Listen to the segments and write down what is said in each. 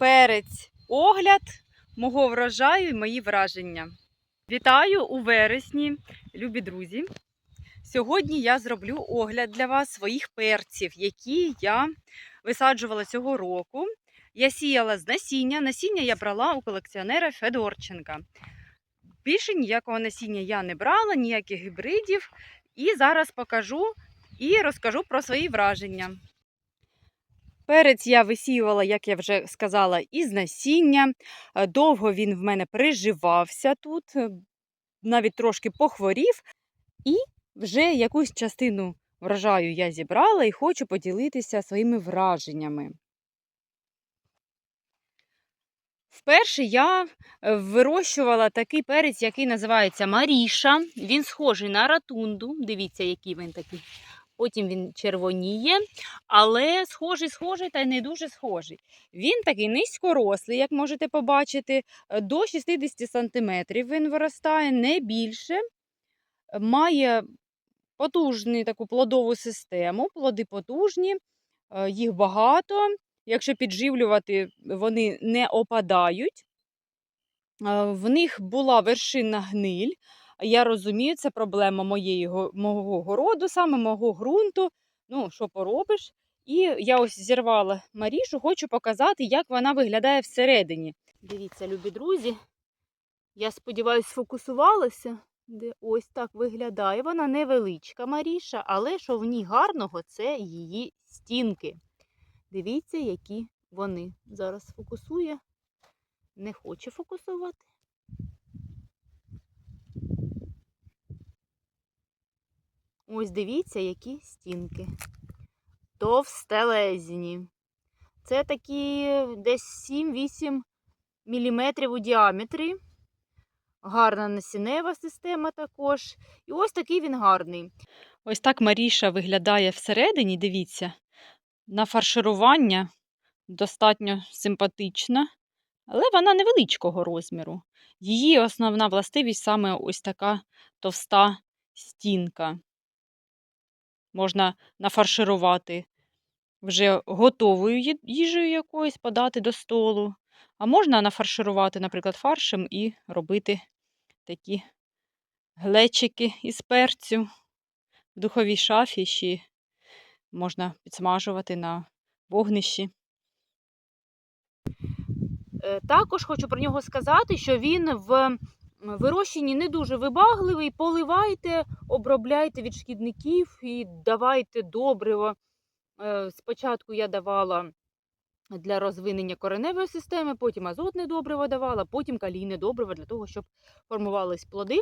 перець огляд мого врожаю і мої враження. Вітаю у вересні, любі друзі! Сьогодні я зроблю огляд для вас своїх перців, які я висаджувала цього року. Я сіяла з насіння. Насіння я брала у колекціонера Федорченка. Більше ніякого насіння я не брала, ніяких гібридів. І зараз покажу і розкажу про свої враження. Перець я висіювала, як я вже сказала, із насіння. Е, Довго він в мене приживався тут, е, навіть трошки похворів. І вже якусь частину врожаю я зібрала і хочу поділитися своїми враженнями. Вперше я е, вирощувала такий перець, який називається Маріша. Він схожий на ратунду. Дивіться, який він такий. Потім він червоніє, але схожий, схожий та й не дуже схожий. Він такий низькорослий, як можете побачити, е, до 60 см він виростає, не більше. Має потужну таку плодову систему, плоди потужні, е, їх багато. Якщо підживлювати, вони не опадають. Е, В них була вершинна гниль. Я розумію, це проблема моєї, мого городу, саме мого ґрунту. Ну, що поробиш? І я ось зірвала Марішу, хочу показати, як вона виглядає всередині. Дивіться, любі друзі. Я сподіваюся, сфокусувалася. Де ось так виглядає. Вона невеличка Маріша, але що в ній гарного, це її стінки. Дивіться, які вони. Зараз фокусує. Не хоче фокусувати. Ось дивіться, які стінки. Товстелезні. Це такі десь 7-8 мм у діаметрі. Гарна насінева система також. І ось такий він гарний. Ось так Маріша виглядає всередині, дивіться. На фарширування достатньо симпатична, але вона невеличкого розміру. Її основна властивість саме ось така товста стінка. Можна нафарширувати вже готовою їжею якоюсь, подати до столу. А можна нафарширувати, наприклад, фаршем і робити такі глечики із перцю. В духовій шафі ще можна підсмажувати на вогнищі. Е, Також хочу про нього сказати, що він в м, вирощенні не дуже вибагливий. Поливайте, обробляйте від шкідників і давайте добриво. Е, Спочатку я давала для розвинення кореневої системи, потім азотне добриво давала, потім калійне добриво для того, щоб формувались плоди.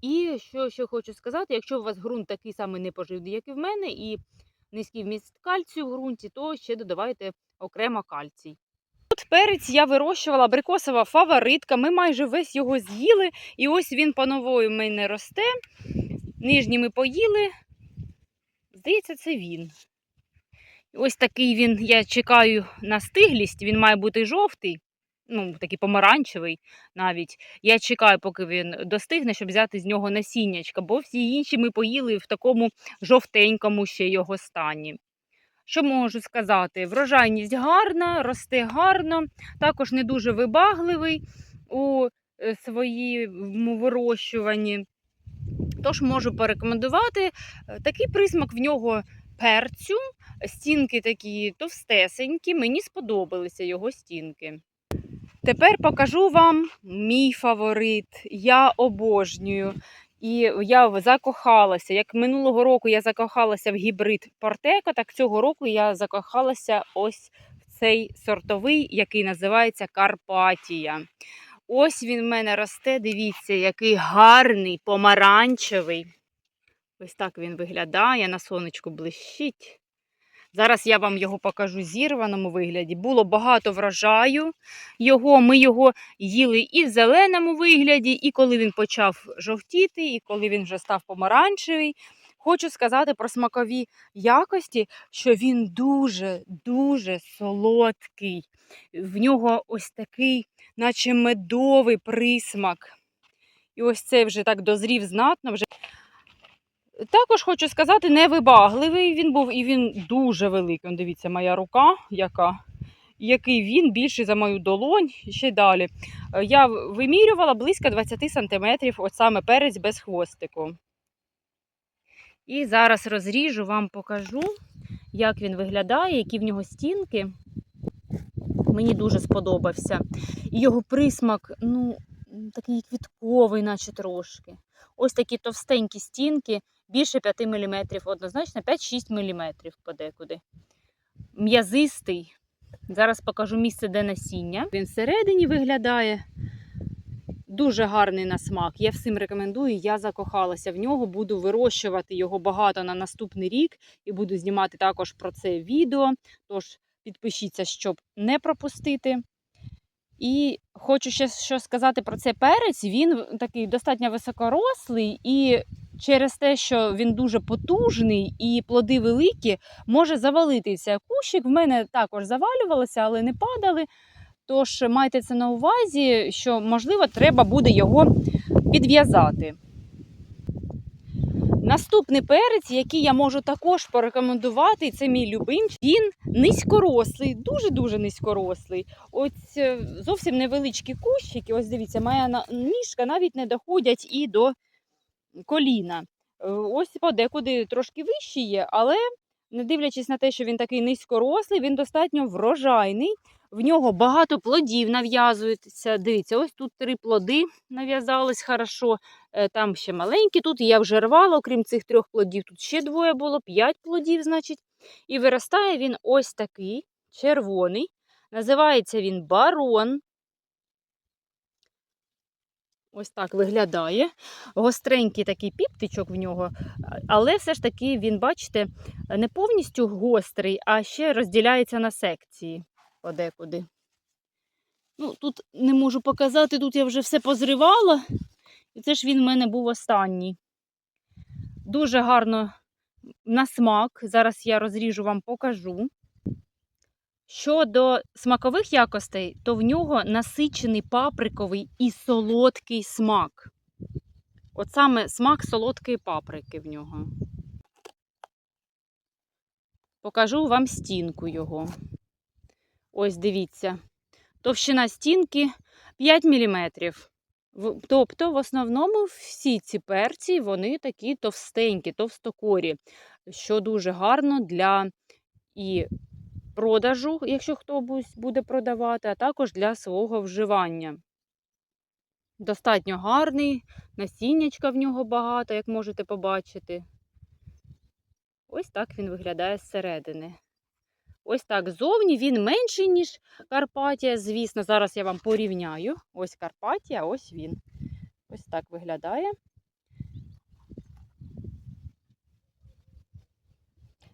І що ще хочу сказати, якщо у вас ґрунт такий самий непоживний, як і в мене, і низький вміст кальцію в ґрунті, то ще додавайте окремо кальцій. От перець я вирощувала абрикосова фаворитка. Ми майже весь його з'їли. І ось він по нової в мене росте. Нижні ми поїли. Здається, це він. Ось такий він, я чекаю на стиглість, він має бути жовтий, ну, такий помаранчевий навіть. Я чекаю, поки він достигне, щоб взяти з нього насіннячка, бо всі інші ми поїли в такому жовтенькому ще його стані. Що можу сказати? Врожайність гарна, росте гарно, також не дуже вибагливий у е, своєму вирощуванні. Тож можу порекомендувати Е, такий присмак в нього перцю, стінки такі товстесенькі, мені сподобалися його стінки. Тепер покажу вам мій фаворит. Я обожнюю. І я закохалася. Як минулого року я закохалася в гібрид Портеко, так цього року я закохалася ось в цей сортовий, який називається Карпатія. Ось він в мене росте. Дивіться, який гарний, помаранчевий. Ось так він виглядає, на сонечку блищить. Зараз я вам його покажу в зірваному вигляді. Було багато врожаю його. Ми його їли і в зеленому вигляді, і коли він почав жовтіти, і коли він вже став помаранчевий. Хочу сказати про смакові якості, що він дуже-дуже солодкий. В нього ось такий, наче медовий присмак. І ось цей вже так дозрів знатно. Вже також хочу сказати, невибагливий він був і він дуже великий. Дивіться, моя рука, яка. який він більший за мою долонь і ще й далі. Е, Я вимірювала близько 20 см, от саме перець без хвостику. І зараз розріжу, вам покажу, як він виглядає, які в нього стінки. Мені дуже сподобався. І його присмак, ну, такий квітковий, наче трошки. Ось такі товстенькі стінки, більше 5 мм, однозначно 5-6 мм подекуди. М'язистий. Зараз покажу місце, де насіння. Він всередині виглядає. Дуже гарний на смак. Я всім рекомендую. Я закохалася в нього. Буду вирощувати його багато на наступний рік і буду знімати також про це відео. Тож підпишіться, щоб не пропустити. І хочу ще що сказати про цей перець. Він такий достатньо високорослий, і через те, що він дуже потужний і плоди великі, може завалитися. Кущик в мене також завалювалося, але не падали. Тож майте це на увазі, що можливо треба буде його підв'язати. Наступний перець, який я можу також порекомендувати, це мій любимчик, він низькорослий, дуже-дуже низькорослий. Ось е, зовсім невеличкі кущики. Ось дивіться, моя ніжка навіть не доходять і до коліна. Е, Ось подекуди трошки вищі є, але не дивлячись на те, що він такий низькорослий, він достатньо врожайний. В нього багато плодів нав'язується. Дивіться, ось тут три плоди нав'язались хорошо. Е, Там ще маленькі тут. Я вже рвала, окрім цих трьох плодів. Тут ще двоє було, п'ять плодів, значить. І виростає він ось такий, червоний. Називається він барон. Ось так виглядає. Гостренький такий піптичок в нього, але все ж таки він, бачите, не повністю гострий, а ще розділяється на секції подекуди. Ну, тут не можу показати, тут я вже все позривала. І це ж він в мене був останній. Дуже гарно на смак. Зараз я розріжу вам покажу. Щодо смакових якостей, то в нього насичений паприковий і солодкий смак. От саме смак солодкої паприки в нього. Покажу вам стінку його. Ось дивіться. Товщина стінки 5 мм. Тобто, в основному всі ці перці вони такі товстенькі, товстокорі, що дуже гарно для і продажу, якщо хтось буде продавати, а також для свого вживання. Достатньо гарний, насіннячка в нього багато, як можете побачити. Ось так він виглядає зсередини. Ось так зовні він менший, ніж Карпатія. Звісно, зараз я вам порівняю. Ось Карпатія, ось він. Ось так виглядає.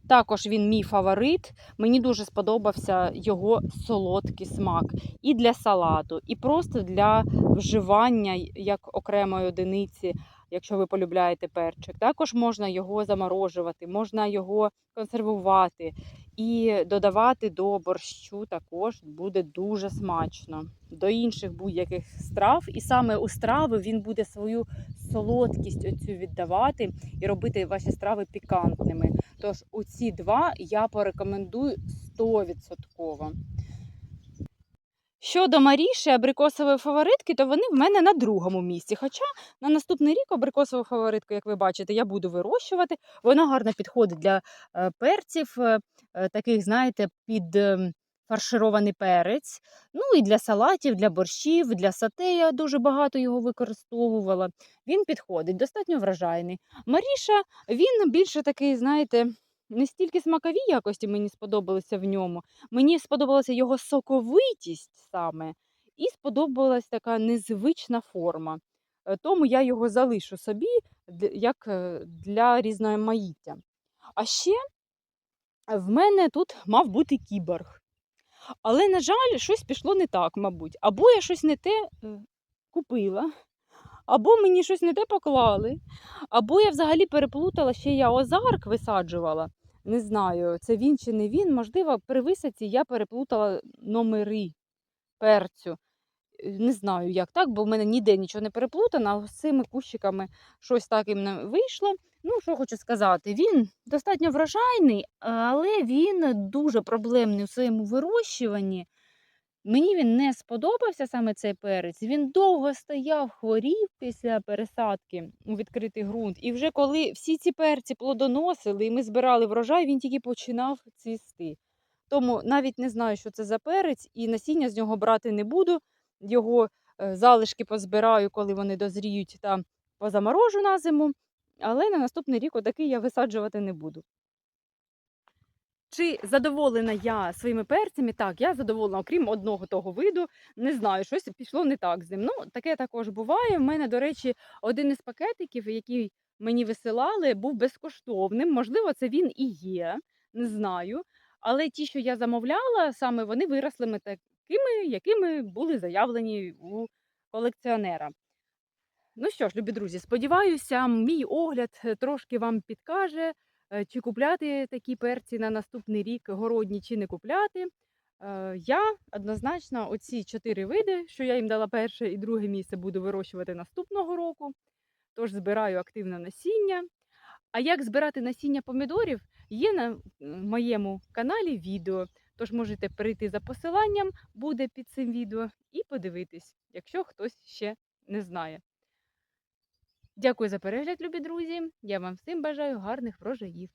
Також він мій фаворит. Мені дуже сподобався його солодкий смак і для салату, і просто для вживання як окремої одиниці, якщо ви полюбляєте перчик. Також можна його заморожувати, можна його консервувати і додавати до борщу також буде дуже смачно. До інших будь-яких страв. І саме у страви він буде свою солодкість оцю віддавати і робити ваші страви пікантними. Тож у ці два я порекомендую 100%. Щодо Маріші, абрикосової фаворитки, то вони в мене на другому місці. Хоча на наступний рік абрикосову фаворитку, як ви бачите, я буду вирощувати. Вона гарно підходить для е, перців, е, е, таких, знаєте, під ем, фарширований перець. Ну і для салатів, для борщів, для сате я дуже багато його використовувала. Він підходить, достатньо вражайний. Маріша, він більше такий, знаєте, не стільки смакові якості мені сподобалися в ньому. Мені сподобалася його соковитість саме, і сподобалась така незвична форма. Е, Тому я його залишу собі як е, для різноманіття. А ще в мене тут мав бути кіборг. Але, на жаль, щось пішло не так, мабуть. Або я щось не те е, купила, або мені щось не те поклали, або я взагалі переплутала, ще я озарк висаджувала. Не знаю, це він чи не він. Можливо, при висадці я переплутала номери перцю. Не знаю, як так, бо в мене ніде нічого не переплутано, з цими кущиками щось так їм вийшло. Ну, що хочу сказати, він достатньо врожайний, але він дуже проблемний у своєму вирощуванні. Мені він не сподобався саме цей перець. Він довго стояв, хворів після пересадки у відкритий ґрунт. І вже коли всі ці перці плодоносили, і ми збирали врожай, він тільки починав цвісти. Тому навіть не знаю, що це за перець, і насіння з нього брати не буду. Його е, залишки позбираю, коли вони дозріють та позаморожу на зиму. Але на наступний рік отакий я висаджувати не буду. Чи задоволена я своїми перцями? Так, я задоволена, окрім одного того виду. Не знаю, щось пішло не так з ним. Ну, таке також буває. У мене, до речі, один із пакетиків, який мені висилали, був безкоштовним. Можливо, це він і є, не знаю. Але ті, що я замовляла, саме вони виросли такими, якими були заявлені у колекціонера. Ну що ж, любі друзі, сподіваюся, мій огляд е, трошки вам підкаже, е, чи купляти такі перці на наступний рік городні, чи не купляти. Е, Я однозначно оці чотири види, що я їм дала перше і друге місце, буду вирощувати наступного року. Тож збираю активно насіння. А як збирати насіння помідорів, є на моєму каналі відео. Тож можете перейти за посиланням, буде під цим відео, і подивитись, якщо хтось ще не знає. Дякую за перегляд, любі друзі. Я вам всім бажаю гарних врожаїв.